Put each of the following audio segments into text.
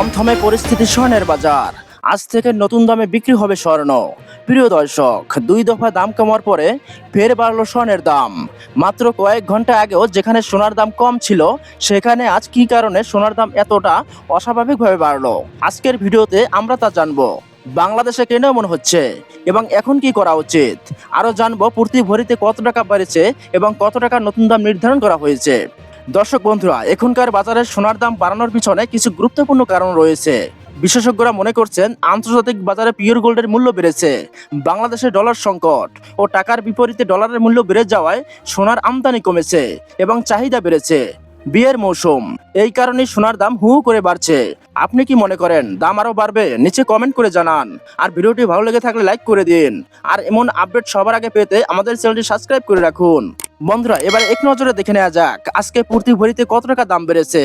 থমথমে পরিস্থিতি স্বর্ণের বাজার। আজ থেকে নতুন দামে বিক্রি হবে স্বর্ণ। প্রিয় দর্শক, দুই দফা দাম কমার পরে ফের বাড়লো স্বর্ণের দাম। মাত্র কয়েক ঘণ্টা আগেও যেখানে সোনার দাম কম ছিল, সেখানে আজ কি কারণে সোনার দাম এতটা অস্বাভাবিকভাবে বাড়লো? আজকের ভিডিওতে আমরা তা জানব। বাংলাদেশে কেন এমন হচ্ছে? এবং এখন কি করা উচিত? আরও জানব প্রতি ভরিতে কত টাকা বেড়েছে এবং কত টাকা নতুন দাম নির্ধারণ করা হয়েছে। দর্শক বন্ধুরা, এখনকার বাজারে সোনার দাম বাড়ানোর পিছনে কিছু গুরুত্বপূর্ণ কারণ রয়েছে। বিশেষজ্ঞরা মনে করছেন, আন্তর্জাতিক বাজারে পিওর গোল্ডের মূল্য বেড়েছে। বাংলাদেশে ডলার সংকট ও টাকার বিপরীতে ডলারের মূল্য বেড়ে যাওয়ায় সোনার আমদানি কমেছে এবং চাহিদা বেড়েছে। বিয়ের মৌসুম, এই কারণে সোনার দাম হু করে বাড়ছে। আপনি কি মনে করেন, দাম আরও বাড়বে? নিচে কমেন্ট করে জানান। আর ভিডিওটি ভালো লেগে থাকলে লাইক করে দিন। আর এমন আপডেট সবার আগে পেতে আমাদের চ্যানেলটি সাবস্ক্রাইব করে রাখুন। বন্ধুরা, এবার এক নজরে দেখে নেওয়া যাক, আজকে প্রতি ভরিতে কত টাকা দাম বেড়েছে?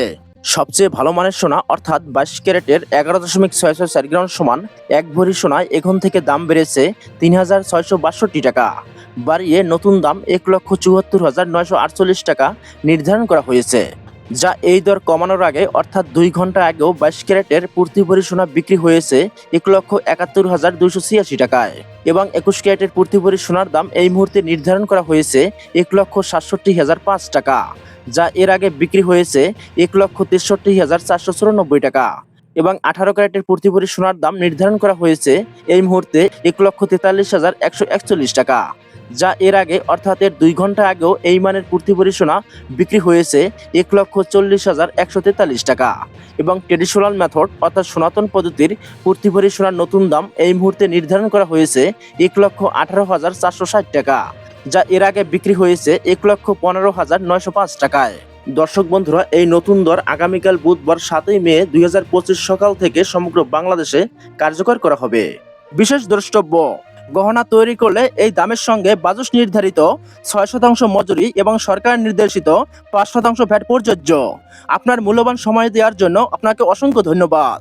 সবচেয়ে ভালো মানের সোনা, অর্থাৎ বাইশ ক্যারেটের এগারো দশমিক ছয় ছয় চার গ্রাম সমান, এক ভরি সোনায় এখন থেকে দাম বেড়েছে তিন হাজার ছয়শো বাষট্টি টাকা। বাড়িয়ে নতুন দাম এক লক্ষ চুয়াত্তর হাজার নয়শো আটচল্লিশ টাকা নির্ধারণ করা হয়েছে, যা এই দর কমানোর আগে, অর্থাৎ দুই ঘণ্টা আগেও বাইশ ক্যারেটের প্রতি ভরি সোনা বিক্রি হয়েছে এক লক্ষ একাত্তর হাজার দুশো ছিয়াশি টাকায়। এবং একুশ ক্যারেটের প্রতি সোনার দাম এই মুহূর্তে নির্ধারণ করা হয়েছে এক লক্ষ সাতষট্টি হাজার পাঁচ টাকা, যা এর আগে বিক্রি হয়েছে এক লক্ষ তেষট্টি হাজার চারশো চুরানব্বই টাকা। এবং আঠারো ক্যারেটের প্রতি সোনার দাম নির্ধারণ করা হয়েছে এই মুহূর্তে এক লক্ষ তেতাল্লিশ হাজার একশো একচল্লিশ টাকা। যা এর আগে, অর্থাৎ এর দুই ঘণ্টা আগেও এই মানের প্রতি ভরি সোনা বিক্রি হয়েছে এক লক্ষ চল্লিশ হাজার একশো তেতাল্লিশ টাকা। এবং ট্রেডিশনাল মেথড অর্থাৎ সনাতন পদ্ধতির প্রতি ভরি সোনার নতুন দাম এই মুহূর্তে নির্ধারণ করা হয়েছে এক লক্ষ আঠারো হাজার চারশো ষাট টাকা, যা এর আগে বিক্রি হয়েছে এক লক্ষ পনেরো হাজার নয়শো পাঁচ টাকায়। দর্শক বন্ধুরা, এই নতুন দর আগামীকাল বুধবার সাতই মে দুই হাজার পঁচিশ সকাল থেকে সমগ্র বাংলাদেশে কার্যকর করা হবে। বিশেষ দ্রষ্টব্য গহনা তৈরি করলে এই দামের সঙ্গে বাজস নির্ধারিত ছয় শতাংশ মজুরি এবং সরকার নির্দেশিত পাঁচ শতাংশ ভ্যাট প্রযোজ্য। আপনার মূল্যবান সময় দেওয়ার জন্য আপনাকে অসংখ্য ধন্যবাদ।